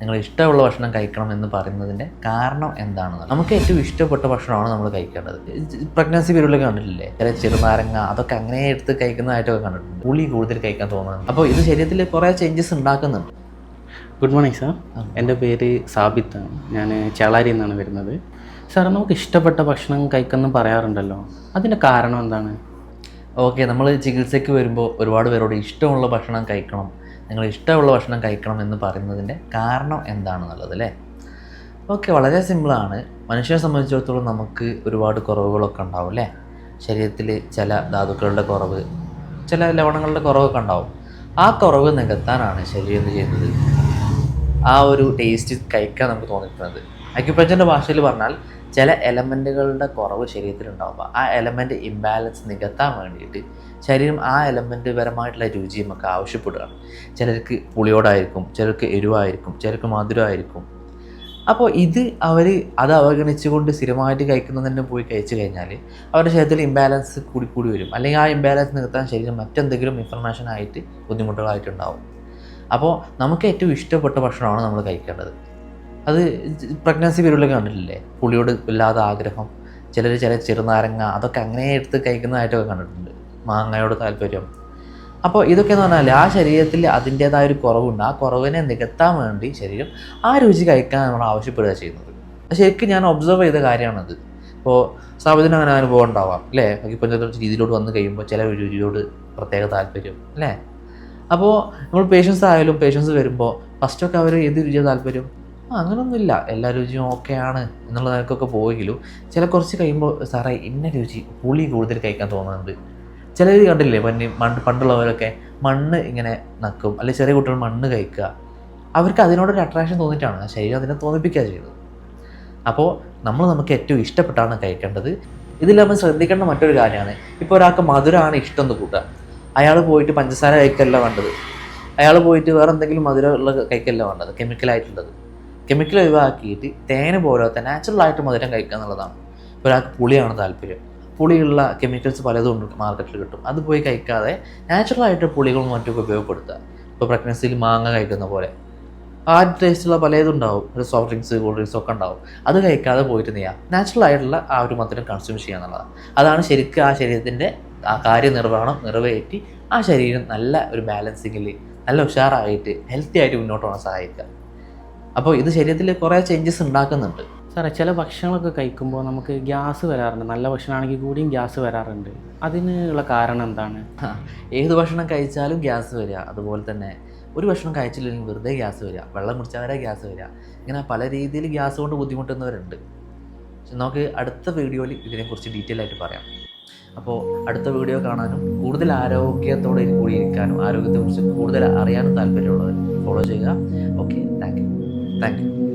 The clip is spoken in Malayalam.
നിങ്ങൾ ഇഷ്ടമുള്ള ഭക്ഷണം കഴിക്കണം എന്ന് പറയുന്നതിന്റെ കാരണം എന്താണ് നമുക്ക് ഏറ്റവും ഇഷ്ടപ്പെട്ട ഭക്ഷണമാണ് നമ്മൾ കഴിക്കേണ്ടത്. പ്രഗ്നൻസി പീരീഡിലൊക്കെ കണ്ടിട്ടില്ലേ? ചില ചെറുനാരങ്ങ അതൊക്കെ അങ്ങനെ എടുത്ത് കഴിക്കുന്നതായിട്ടൊക്കെ കണ്ടിട്ടുണ്ട്. പുളി കൂടുതൽ കഴിക്കാൻ തോന്നുന്നുണ്ട്. അപ്പോൾ ഇത് ശരീരത്തിൽ കുറേ ചേഞ്ചസ് ഉണ്ടാക്കുന്നുണ്ട്. ഗുഡ് മോർണിംഗ് സാർ എന്റെ പേര് സാബിത്ത്. ആണ് ഞാൻ ചേളാരി എന്നാണ് വരുന്നത്. സാർ നമുക്ക് ഇഷ്ടപ്പെട്ട ഭക്ഷണം കഴിക്കുന്നു പറയാറുണ്ടല്ലോ. അതിന്റെ കാരണം എന്താണ്? ഓക്കെ നമ്മൾ ചികിത്സയ്ക്ക് വരുമ്പോൾ ഒരുപാട് പേരോട് ഇഷ്ടമുള്ള ഭക്ഷണം കഴിക്കണം. നിങ്ങൾ ഇഷ്ടമുള്ള ഭക്ഷണം കഴിക്കണം എന്ന് പറയുന്നതിന്റെ കാരണം എന്താണെന്നുള്ളത് അല്ലേ? ഓക്കെ വളരെ സിമ്പിളാണ്. മനുഷ്യനെ സംബന്ധിച്ചിടത്തോളം നമുക്ക് ഒരുപാട് കുറവുകളൊക്കെ ഉണ്ടാവും അല്ലേ? ശരീരത്തിൽ ചില ധാതുക്കളുടെ കുറവ് ചില ലവണങ്ങളുടെ കുറവൊക്കെ ഉണ്ടാവും. ആ കുറവ് നികത്താനാണ് ശരീരം ചെയ്യുന്നത്? ആ ഒരു ടേസ്റ്റ് കഴിക്കാൻ നമുക്ക് തോന്നിക്കുന്നത്. അക്യുപ്രച്ചറിന്റെ ഭാഷയിൽ പറഞ്ഞാൽ ചില എലമെന്റുകളുടെ കുറവ് ശരീരത്തിലുണ്ടാവുമ്പോൾ ആ എലമെന്റ് ഇംബാലൻസ് നികത്താൻ വേണ്ടിയിട്ട് ശരീരം ആ എലമെന്റ് പരമായിട്ടുള്ള രുചിയും ഒക്കെ ആവശ്യപ്പെടുകയാണ്. ചിലർക്ക് പുളിയോടായിരിക്കും ചിലർക്ക് എരിവായിരിക്കും ചിലർക്ക് മധുരമായിരിക്കും. അപ്പോൾ ഇത് അവർ അത് അവഗണിച്ചുകൊണ്ട് സ്ഥിരമായിട്ട് കഴിക്കുന്നതിന് പോയി കഴിച്ചു കഴിഞ്ഞാൽ അവരുടെ ശരീരത്തിൽ ഇംബാലൻസ് കൂടി കൂടി വരും. അല്ലെങ്കിൽ ആ ഇംബാലൻസ് നികത്താൻ ശരീരം മറ്റെന്തെങ്കിലും ഇൻഫർമേഷൻ ആയിട്ട് ബുദ്ധിമുട്ടുകളായിട്ടുണ്ടാവും. അപ്പോൾ നമുക്ക് ഏറ്റവും ഇഷ്ടപ്പെട്ട ഭക്ഷണമാണ് നമ്മൾ കഴിക്കേണ്ടത്. അത് പ്രഗ്നൻസി പീരീഡിലൊക്കെ കണ്ടിട്ടില്ലേ? പുളിയോട് വല്ലാതെ ആഗ്രഹം. ചിലർ ചില ചെറുനാരങ്ങ അതൊക്കെ അങ്ങനെ എടുത്ത് കഴിക്കുന്നതായിട്ടൊക്കെ കണ്ടിട്ടുണ്ട്. മാങ്ങയോട് താല്പര്യം. അപ്പോൾ ഇതൊക്കെ എന്ന് പറഞ്ഞാൽ ആ ശരീരത്തിൽ അതിന്റേതായ ഒരു കുറവുണ്ട്. ആ കുറവിനെ നികത്താൻ വേണ്ടി ശരീരം ആ രുചി കഴിക്കാൻ നമ്മൾ ആവശ്യപ്പെടുക ചെയ്യുന്നത്. ശരിക്കും ഞാൻ ഒബ്സർവ് ചെയ്ത കാര്യമാണത്. ഇപ്പോൾ സ്ഥാപനത്തിന് അങ്ങനെ അനുഭവം ഉണ്ടാവാം അല്ലേ? അക്കിപ്പഞ്ചായത്ത് രീതിയിലോട്ട് വന്ന് കഴിയുമ്പോൾ ചില രുചിയോട് പ്രത്യേക താല്പര്യം അല്ലേ? അപ്പോൾ നമ്മൾ പേഷ്യൻസ് ആയാലും പേഷ്യൻസ് വരുമ്പോൾ ഫസ്റ്റൊക്കെ അവർ ഏത് രുചിയാണ് താല്പര്യം? അങ്ങനൊന്നുമില്ല. എല്ലാ രുചിയും ഓക്കെ ആണ് എന്നുള്ള നിലക്കൊക്കെ പോയെങ്കിലും ചില കുറച്ച് കഴിയുമ്പോൾ സാറേ ഇന്ന രുചി പുളി കൂടുതൽ കഴിക്കാൻ തോന്നുന്നുണ്ട്. ചിലർ കണ്ടില്ലേ പന്നി മണ്ണ് പണ്ടുള്ളവരൊക്കെ മണ്ണ് ഇങ്ങനെ നക്കും അല്ലെങ്കിൽ ചെറിയ കുട്ടികൾ മണ്ണ് കഴിക്കുക. അവർക്ക് അതിനോടൊരു അട്രാക്ഷൻ തോന്നിയിട്ടാണ് ശരീരം അതിനെ തോന്നിപ്പിക്കുക ചെയ്യുന്നത്. അപ്പോൾ നമ്മൾ നമുക്ക് ഏറ്റവും ഇഷ്ടപ്പെട്ടാണ് കഴിക്കേണ്ടത്. ഇതിൽ നമ്മൾ ശ്രദ്ധിക്കേണ്ട മറ്റൊരു കാര്യമാണ് ഇപ്പോൾ ഒരാൾക്ക് മധുരമാണ് ഇഷ്ടം എന്ന് കൂട്ടുക. അയാൾ പോയിട്ട് പഞ്ചസാര കഴിക്കല്ല വേണ്ടത്. അയാൾ പോയിട്ട് വേറെ എന്തെങ്കിലും മധുരമുള്ള കഴിക്കല്ല വേണ്ടത് കെമിക്കലായിട്ടുള്ളത് കെമിക്കൽ ഒഴിവാക്കിയിട്ട് തേന് പോലത്തെ നാച്ചുറൽ ആയിട്ട് മധുരം കഴിക്കുക എന്നുള്ളതാണ്. ഒരാൾക്ക് പുളിയാണ് താല്പര്യം. പുളിയുള്ള കെമിക്കൽസ് പലതും ഉണ്ട് മാർക്കറ്റിൽ കിട്ടും. അത് പോയി കഴിക്കാതെ നാച്ചുറൽ ആയിട്ട് പുളികളും മറ്റൊക്കെ ഉപയോഗപ്പെടുത്തുക. ഇപ്പോൾ പ്രഗ്നൻസിയിൽ മാങ്ങ കഴിക്കുന്ന പോലെ. ആ ടേസ്റ്റുള്ള പലതും ഉണ്ടാവും. ഒരു സോഫ്റ്റ് ഡ്രിങ്ക്സ് കൂൾ ഡ്രിങ്ക്സ് ഒക്കെ ഉണ്ടാവും. അത് കഴിക്കാതെ പോയിട്ട് നീ നാച്ചുറൽ ആയിട്ടുള്ള ആ ഒരു മധുരം കൺസ്യൂം ചെയ്യുക എന്നുള്ളതാണ്. അതാണ് ശരിക്കും ആ ശരീരത്തിന്റെ ആ കാര്യനിർവഹണം നിറവേറ്റി ആ ശരീരം നല്ല ഒരു ബാലൻസിങ്ങിൽ നല്ല ഉഷാറായിട്ട് ഹെൽത്തി ആയിട്ട് മുന്നോട്ട് പോകാൻ സഹായിക്കുക. അപ്പോൾ ഇത് ശരീരത്തിൽ കുറേ ചേഞ്ചസ് ഉണ്ടാക്കുന്നുണ്ട്. സാറേ ചില ഭക്ഷണങ്ങളൊക്കെ കഴിക്കുമ്പോൾ നമുക്ക് ഗ്യാസ് വരാറുണ്ട്. നല്ല ഭക്ഷണമാണെങ്കിൽ കൂടിയും ഗ്യാസ് വരാറുണ്ട്. അതിനുള്ള കാരണം എന്താണ്? ഏത് ഭക്ഷണം കഴിച്ചാലും ഗ്യാസ് വരിക. അതുപോലെ തന്നെ ഒരു ഭക്ഷണം കഴിച്ചില്ലെങ്കിൽ വെറുതെ ഗ്യാസ് വരിക. വെള്ളം കുടിച്ചാൽ വരെ ഗ്യാസ് വരിക. ഇങ്ങനെ പല രീതിയിൽ ഗ്യാസ് കൊണ്ട് ബുദ്ധിമുട്ടുന്നവരുണ്ട്. നമുക്ക് അടുത്ത വീഡിയോയിൽ ഇതിനെക്കുറിച്ച് ഡീറ്റെയിൽ ആയിട്ട് പറയാം. അപ്പോൾ അടുത്ത വീഡിയോ കാണാനും കൂടുതൽ ആരോഗ്യത്തോടെ കൂടി ഇരിക്കാനും ആരോഗ്യത്തെക്കുറിച്ച് കൂടുതൽ അറിയാനും താല്പര്യമുള്ളവർ ഫോളോ ചെയ്യുക. Okay thank you thank you